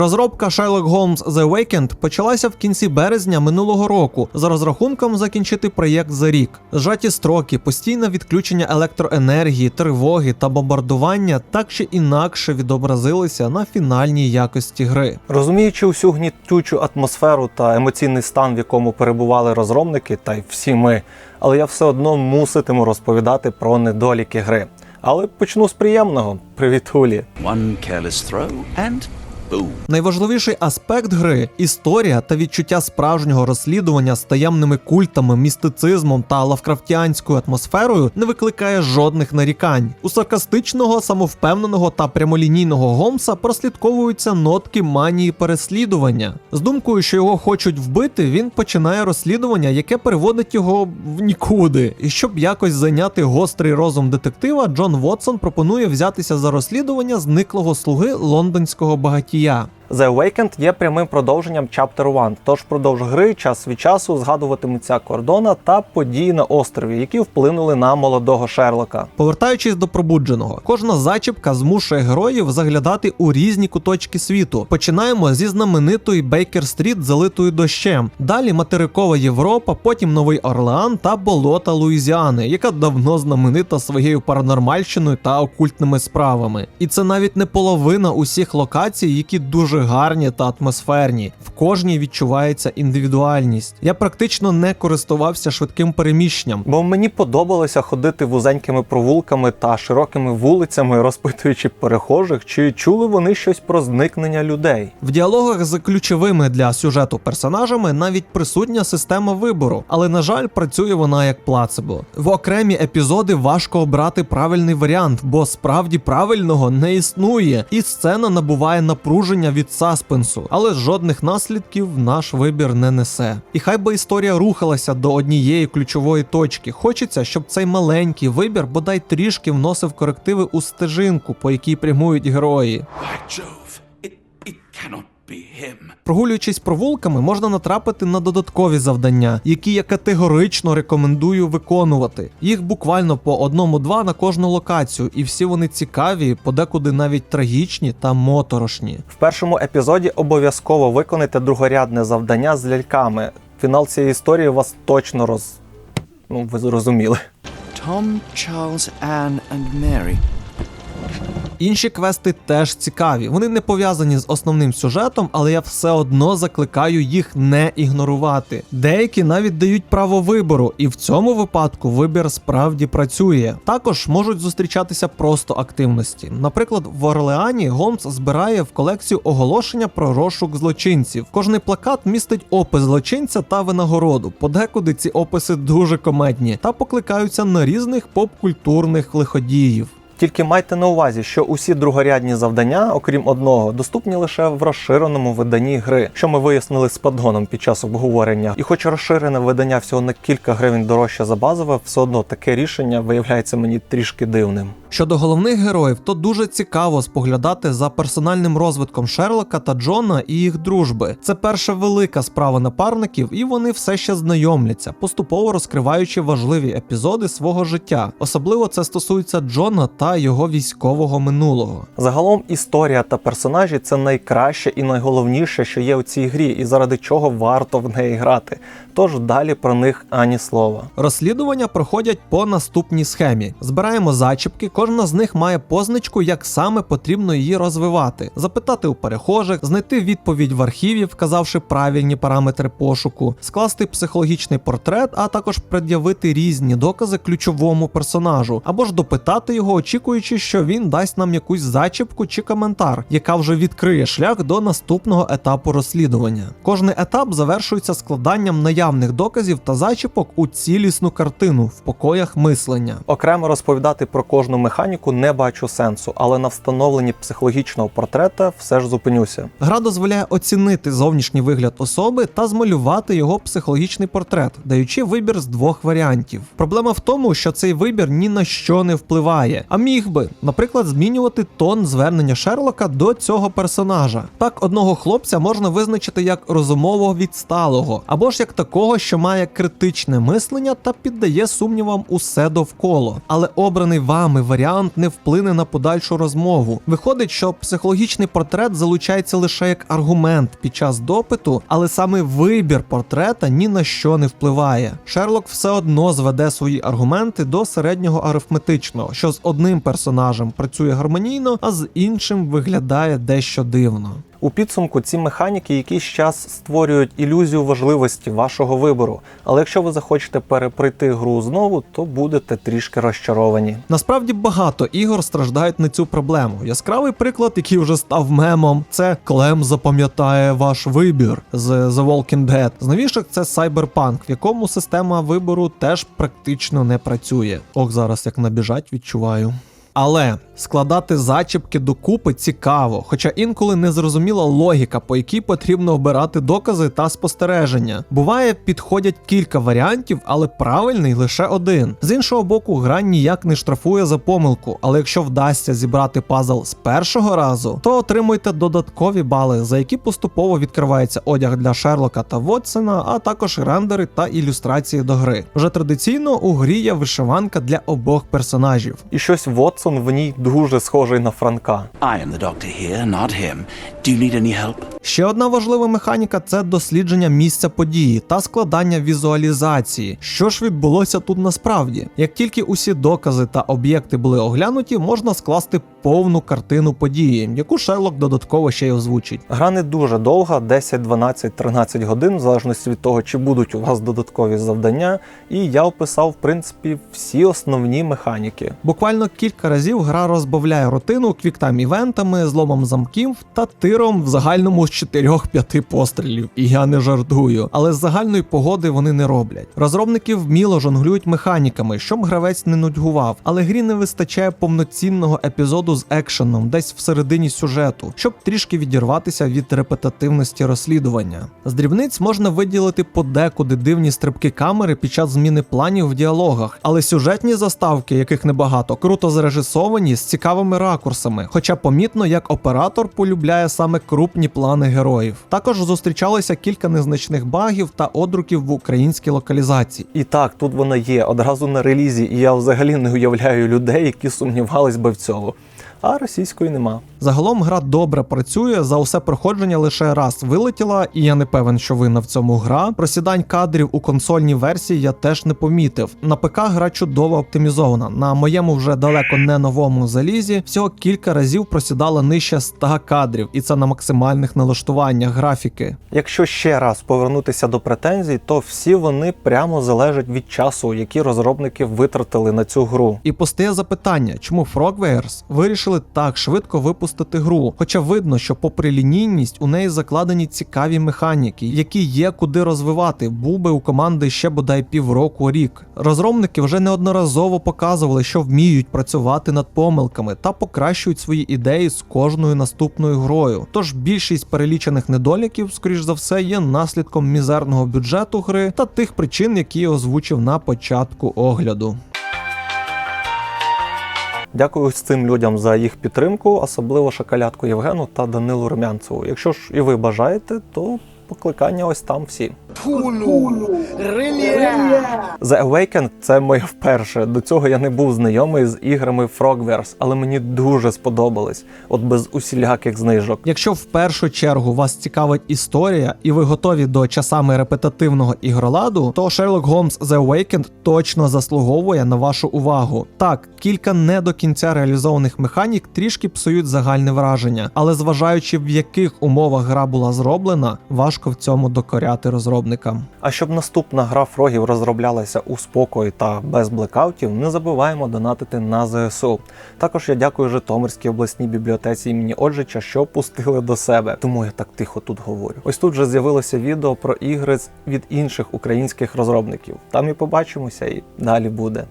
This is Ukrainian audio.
Розробка Sherlock Holmes The Awakened почалася в кінці березня минулого року з розрахунком закінчити проєкт за рік. Зжаті строки, постійне відключення електроенергії, тривоги та бомбардування так чи інакше відобразилися на фінальній якості гри. Розуміючи усю гнітючу атмосферу та емоційний стан, в якому перебували розробники, та й всі ми, але я все одно муситиму розповідати про недоліки гри. Але почну з приємного. Привіт, Улі. One careless throw and. Найважливіший аспект гри історія та відчуття справжнього розслідування з таємними культами, містицизмом та лавкрафтіанською атмосферою не викликає жодних нарікань. У саркастичного, самовпевненого та прямолінійного Гомса прослідковуються нотки манії переслідування. З думкою, що його хочуть вбити, він починає розслідування, яке переводить його в нікуди. І щоб якось зайняти гострий розум детектива, Джон Вотсон пропонує взятися за розслідування зниклого слуги лондонського багатія. Iya, The Awakened є прямим продовженням Chapter 1, тож впродовж гри час від часу згадуватимуться кордона та події на острові, які вплинули на молодого Шерлока. Повертаючись до пробудженого, кожна зачіпка змушує героїв заглядати у різні куточки світу. Починаємо зі знаменитої Бейкер-стріт, залитою дощем. Далі материкова Європа, потім Новий Орлеан та болота Луїзіани, яка давно знаменита своєю паранормальщиною та окультними справами. І це навіть не половина усіх локацій, які дуже гарні та атмосферні. В кожній відчувається індивідуальність. Я практично не користувався швидким переміщенням. Бо мені подобалося ходити вузенькими провулками та широкими вулицями, розпитуючи перехожих, чи чули вони щось про зникнення людей. В діалогах з ключовими для сюжету персонажами навіть присутня система вибору, але на жаль, працює вона як плацебо. В окремі епізоди важко обрати правильний варіант, бо справді правильного не існує, і сцена набуває напруження від саспенсу, але жодних наслідків наш вибір не несе. І хай би історія рухалася до однієї ключової точки. Хочеться, щоб цей маленький вибір бодай трішки вносив корективи у стежинку, по якій прямують герої. It, it cannot. Прогулюючись провулками, можна натрапити на додаткові завдання, які я категорично рекомендую виконувати. Їх буквально по одному-два на кожну локацію, і всі вони цікаві, подекуди навіть трагічні та моторошні. В першому епізоді обов'язково виконайте другорядне завдання з ляльками. Фінал цієї історії вас точно роз. Ну, ви зрозуміли. Tom, Charles, Anne, and Mary. Інші квести теж цікаві. Вони не пов'язані з основним сюжетом, але я все одно закликаю їх не ігнорувати. Деякі навіть дають право вибору, і в цьому випадку вибір справді працює. Також можуть зустрічатися просто активності. Наприклад, в Орлеані Голмс збирає в колекцію оголошення про розшук злочинців. Кожний плакат містить опис злочинця та винагороду. Подекуди ці описи дуже комедні та покликаються на різних поп-культурних лиходіїв. Тільки майте на увазі, що усі другорядні завдання, окрім одного, доступні лише в розширеному виданні гри, що ми вияснили з падгоном під час обговорення. І хоч розширене видання всього на кілька гривень дорожче за базове, все одно таке рішення виявляється мені трішки дивним. Щодо головних героїв, то дуже цікаво споглядати за персональним розвитком Шерлока та Джона і їх дружби. Це перша велика справа напарників, і вони все ще знайомляться, поступово розкриваючи важливі епізоди свого життя. Особливо це стосується Джона та його військового минулого. Загалом історія та персонажі це найкраще і найголовніше, що є у цій грі, і заради чого варто в неї грати. Тож далі про них ані слова. Розслідування проходять по наступній схемі. Збираємо зачіпки, кожна з них має позначку, як саме потрібно її розвивати, запитати у перехожих, знайти відповідь в архіві, вказавши правильні параметри пошуку, скласти психологічний портрет, а також пред'явити різні докази ключовому персонажу, або ж допитати його, очікуючи, що він дасть нам якусь зачіпку чи коментар, яка вже відкриє шлях до наступного етапу розслідування. Кожний етап завершується складанням наявних доказів та зачіпок у цілісну картину в покоях мислення. Окремо розповідати про кожну механіку не бачу сенсу, але на встановленні психологічного портрета все ж зупинюся. Гра дозволяє оцінити зовнішній вигляд особи та змалювати його психологічний портрет, даючи вибір з двох варіантів. Проблема в тому, що цей вибір ні на що не впливає, а міг би, наприклад, змінювати тон звернення Шерлока до цього персонажа. Так, одного хлопця можна визначити як розумово відсталого, або ж як такого, що має критичне мислення та піддає сумнівам усе довкола. Але обраний вами варіант не вплине на подальшу розмову. Виходить, що психологічний портрет залучається лише як аргумент під час допиту, але саме вибір портрета ні на що не впливає. Шерлок все одно зведе свої аргументи до середнього арифметичного, що з одним персонажем працює гармонійно, а з іншим виглядає дещо дивно. У підсумку ці механіки якийсь час створюють ілюзію важливості вашого вибору. Але якщо ви захочете перепройти гру знову, то будете трішки розчаровані. Насправді багато ігор страждають на цю проблему. Яскравий приклад, який вже став мемом, це Клем запам'ятає ваш вибір з The Walking Dead. З новіших це Cyberpunk, в якому система вибору теж практично не працює. Ох, зараз як набіжать, відчуваю. Але складати зачіпки докупи цікаво, хоча інколи незрозуміла логіка, по якій потрібно обирати докази та спостереження. Буває, підходять кілька варіантів, але правильний лише один. З іншого боку, гра ніяк не штрафує за помилку, але якщо вдасться зібрати пазл з першого разу, то отримуйте додаткові бали, за які поступово відкривається одяг для Шерлока та Вотсона, а також рендери та ілюстрації до гри. Вже традиційно у грі є вишиванка для обох персонажів. І щось Вотсон в ній дуже схожий на Франка. I am the doctor here, not him. Do you need any help? Ще одна важлива механіка це дослідження місця події та складання візуалізації. Що ж відбулося тут насправді? Як тільки усі докази та об'єкти були оглянуті, можна скласти повну картину події, яку Шерлок додатково ще й озвучить. Гра не дуже довга, 10, 12, 13 годин, в залежності від того, чи будуть у вас додаткові завдання. І я описав, в принципі, всі основні механіки. Буквально кілька разів гра розбавляє рутину квіктам івентами, зломом замків та тиром в загальному з 4-5 пострілів. І я не жартую. Але з загальної погоди вони не роблять. Розробники вміло жонглюють механіками, щоб гравець не нудьгував, але грі не вистачає повноцінного епізоду з екшеном десь всередині сюжету, щоб трішки відірватися від репетативності розслідування. З дрібниць можна виділити подекуди дивні стрибки камери під час зміни планів в діалогах, але сюжетні заставки, яких небагато, круто зрежисовані з цікавими ракурсами, хоча помітно, як оператор полюбляє саме крупні плани героїв. Також зустрічалося кілька незначних багів та одруків в українській локалізації. І так, тут вона є одразу на релізі, і я взагалі не уявляю людей, які сумнівались би в цьому. А російської нема. Загалом гра добре працює, за усе проходження лише раз вилетіла, і я не певен, що винна в цьому гра. Просідань кадрів у консольній версії я теж не помітив. На ПК гра чудово оптимізована. На моєму вже далеко не новому залізі всього кілька разів просідала нижче 100 кадрів, і це на максимальних налаштуваннях графіки. Якщо ще раз повернутися до претензій, то всі вони прямо залежать від часу, який розробники витратили на цю гру. І постає запитання, чому Frogwares вирішили так швидко випустити гру. Хоча видно, що попри лінійність у неї закладені цікаві механіки, які є куди розвивати. Був би у команди ще бодай півроку рік. Розробники вже неодноразово показували, що вміють працювати над помилками та покращують свої ідеї з кожною наступною грою. Тож більшість перелічених недоліків, скоріш за все, є наслідком мізерного бюджету гри та тих причин, які я озвучив на початку огляду. Дякую цим людям за їх підтримку, особливо шоколядку Євгену та Данилу Румянцеву. Якщо ж і ви бажаєте, то покликання ось там всі. The Awakened – це моє вперше. До цього я не був знайомий з іграми Frogwares, але мені дуже сподобались, от без усіляких знижок. Якщо в першу чергу вас цікавить історія і ви готові до часами репетативного ігроладу, то Sherlock Holmes The Awakened точно заслуговує на вашу увагу. Так, кілька не до кінця реалізованих механік трішки псують загальне враження, але зважаючи в яких умовах гра була зроблена, важко в цьому докоряти розробникам. А щоб наступна гра фрогів розроблялася у спокої та без блекаутів, не забуваємо донатити на ЗСУ. Також я дякую Житомирській обласній бібліотеці імені Оджича, що пустили до себе. Тому я так тихо тут говорю. Ось тут вже з'явилося відео про ігри від інших українських розробників. Там і побачимося, і далі буде.